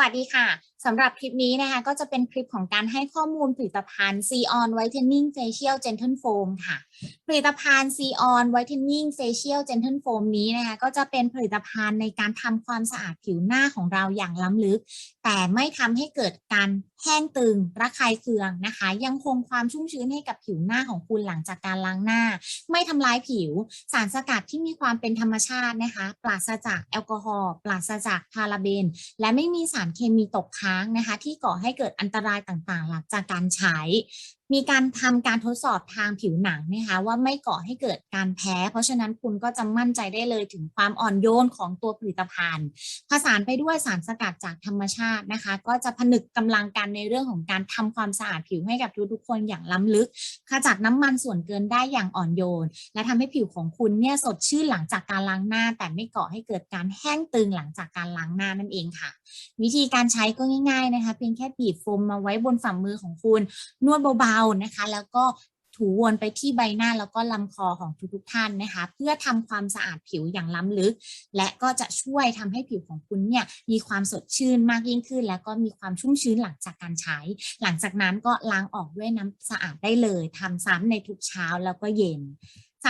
วัสดีค่ะสำหรับคลิปนี้นะคะก็จะเป็นคลิปของการให้ข้อมูลผลิตภัณฑ์ C on Whitening Facial Gentle Foam ค่ะ ผลิตภัณฑ์ C on Whitening Facial Gentle Foam นี้นะคะก็จะเป็นผลิตภัณฑ์ในการทำความสะอาดผิวหน้าของเราอย่างล้ำลึก แต่ไม่ทำให้เกิดการแห้งตึงระคายเคืองนะคะ ยังคงความชุ่มชื้นให้กับผิวหน้าของคุณหลังจากการล้างหน้า ไม่ทำลายผิว สารสกัดที่มีความเป็นธรรมชาตินะคะ ปราศจากแอลกอฮอล์ปราศจากพาราเบน และไม่มีสารเคมีตกค้างนะคะที่ก่อให้เกิดอันตรายต่างๆ หลังจากการใช้ มีการทำการทดสอบทางผิวหนังนะคะว่าไม่ก่อให้เกิดการแพ้ เพราะฉะนั้นคุณก็จะมั่นใจได้เลยถึงความอ่อนโยนของตัวผลิตภัณฑ์ ผสานไปด้วยสารสกัดจากธรรมชาตินะคะ ก็จะผนึกกำลังกันในเรื่องของการทำความสะอาดผิวให้กับทุกๆคนอย่างล้ำลึก ขจัดน้ำมันส่วนเกินได้อย่างอ่อนโยน และทำให้ผิวของคุณเนี่ยสดชื่นหลังจากการล้างหน้า แต่ไม่ก่อให้เกิดการแห้งตึงหลังจากการล้างหน้านั่นเองค่ะ วิธีการใช้ก็ง่าย ๆนะคะ เพียงแค่บีบโฟมมาไว้บนฝ่ามือของคุณนวดเบาานะคะ แล้วก็ถูวนไปที่ใบหน้าแล้วก็ลำคอของทุกๆท่านนะคะ เพื่อทำความสะอาดผิวอย่างล้ำลึก และก็จะช่วยทำให้ผิวของคุณเนี่ยมีความสดชื่นมากยิ่งขึ้น แล้วก็มีความชุ่มชื้นหลังจากการใช้ หลังจากนั้นก็ล้างออกด้วยน้ำสะอาดได้เลยทำซ้ำในทุกเช้าแล้วก็เย็น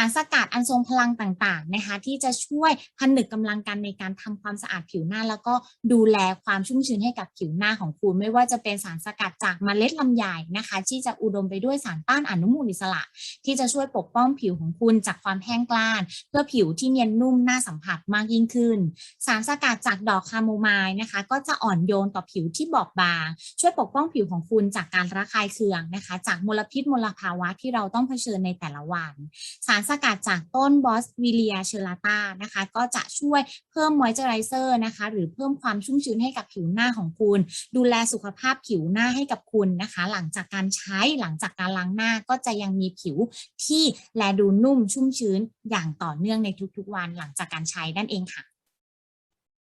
ารสกัดอันทรงพลังต่างๆนะคะที่จะช่วยผนึกกำลังกันในการทำความสะอาดผิวหน้า แล้วก็ดูแลความชุ่มชื้นให้กับผิวหน้าของคุณ ไม่ว่าจะเป็นสารสกัดจากเมล็ดลำไยนะคะ ที่จะอุดมไปด้วยสารต้านอนุมูลอิสระ ที่จะช่วยปกป้องผิวของคุณจากความแห้งกร้าน เพื่อผิวที่เนียนนุ่มน่าสัมผัสมากยิ่งขึ้น สารสกัดจากดอกคาโมไมล์นะคะ ก็จะอ่อนโยนต่อผิวที่บอบบาง ช่วยปกป้องผิวของคุณจากการระคายเคืองนะคะ จากมลพิษมลภาวะที่เราต้องเผชิญในแต่ละวัน สารสกัดจากต้นบอสวิเลียเชลาตานะคะ ก็จะช่วยเพิ่มมอยเจอไรเซอร์นะคะ หรือเพิ่มความชุ่มชื้นให้กับผิวหน้าของคุณ ดูแลสุขภาพผิวหน้าให้กับคุณนะคะ หลังจากการใช้หลังจากการล้างหน้าก็จะยังมีผิวที่แลดูนุ่มชุ่มชื้นอย่างต่อเนื่องในทุกๆวันหลังจากการใช้นั่นเองค่ะ